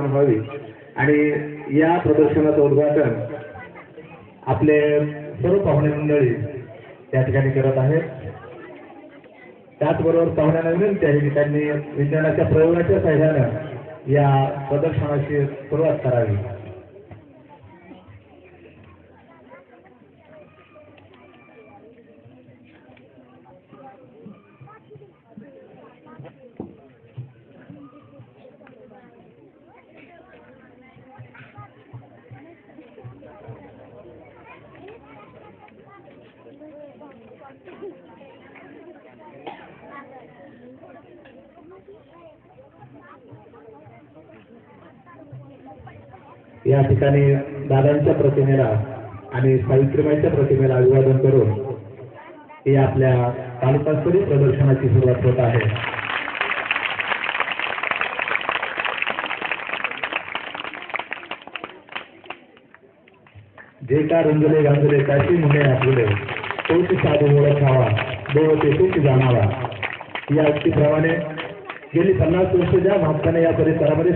निर्माण व्हावी. आणि या प्रदर्शनाचं उद्घाटन आपले सर्व पाहुणे मंडळी त्या ठिकाणी करत आहेत. त्याचबरोबर पाहुण्यांना विनंती आहे की त्यांनी विज्ञानाच्या प्रयोगाच्या सहाय्यानं या प्रदर्शनाची सुरुवात करावी. या ठिकाणी दादांच्या प्रतिमेला आणि सावित्रीबाईच्या प्रतिमेला अभिवादन करून ही आपल्या तालुकास्तरीय प्रदर्शनाची सुरुवात होत आहे. जे का रंगले गांजले त्याची मुले आपले. तोच साधू ओळख व्हावा देव तेथेच जाणावा या उक्तीप्रमाणे गेली पन्नास वर्ष ज्या महात्म्याने या परिसरामध्ये